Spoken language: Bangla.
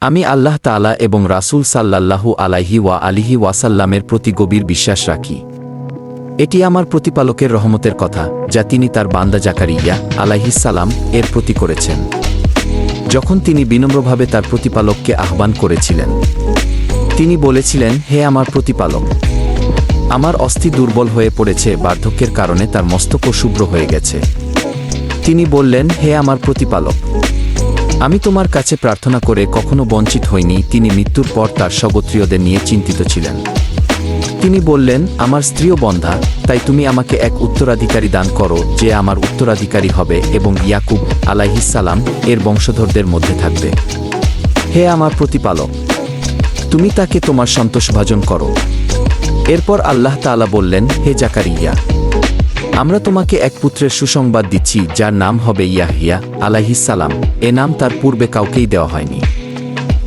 আমি আল্লাহ তাআলা এবং রাসূল সাল্লাল্লাহু আলাইহি ওয়া আলিহি ওয়াসাল্লামের প্রতি গভীর বিশ্বাস রাখি। এটি আমার প্রতিপালকের রহমতের কথা, যা তিনি তার বান্দা জাকারিয়া আলাইহিসালাম এর প্রতি করেছেন। যখন তিনি বিনম্রভাবে তার প্রতিপালককে আহ্বান করেছিলেন, তিনি বলেছিলেন, হে আমার প্রতিপালক, আমার অস্থি দুর্বল হয়ে পড়েছে, বার্ধক্যের কারণে তার মস্তক শুভ্র হয়ে গেছে। তিনি বললেন, হে আমার প্রতিপালক আমি তোমার কাছে প্রার্থনা করে কখনো বঞ্চিত হইনি, তিনি মৃত্যুর পর তার স্বগোত্রীয়দের নিয়ে চিন্তিত ছিলেন। তিনি বললেন, আমার স্ত্রীও বন্ধা, তাই তুমি আমাকে এক উত্তরাধিকারী দান করো, যে আমার উত্তরাধিকারী হবে এবং ইয়াকুব আলাইহিসালাম এর বংশধরদের মধ্যে থাকবে। হে আমার প্রতিপালক, তুমি তাকে তোমার সন্তোষভাজন করো। এরপর আল্লাহ তাআলা বললেন, হে জাকারিয়া আমরা তোমাকে এক পুত্রের সুসংবাদ দিচ্ছি, যার নাম হবে ইয়াহিয়া আলাহিসাল্লাম এ নাম তার পূর্বে কাউকেই দেওয়া হয়নি।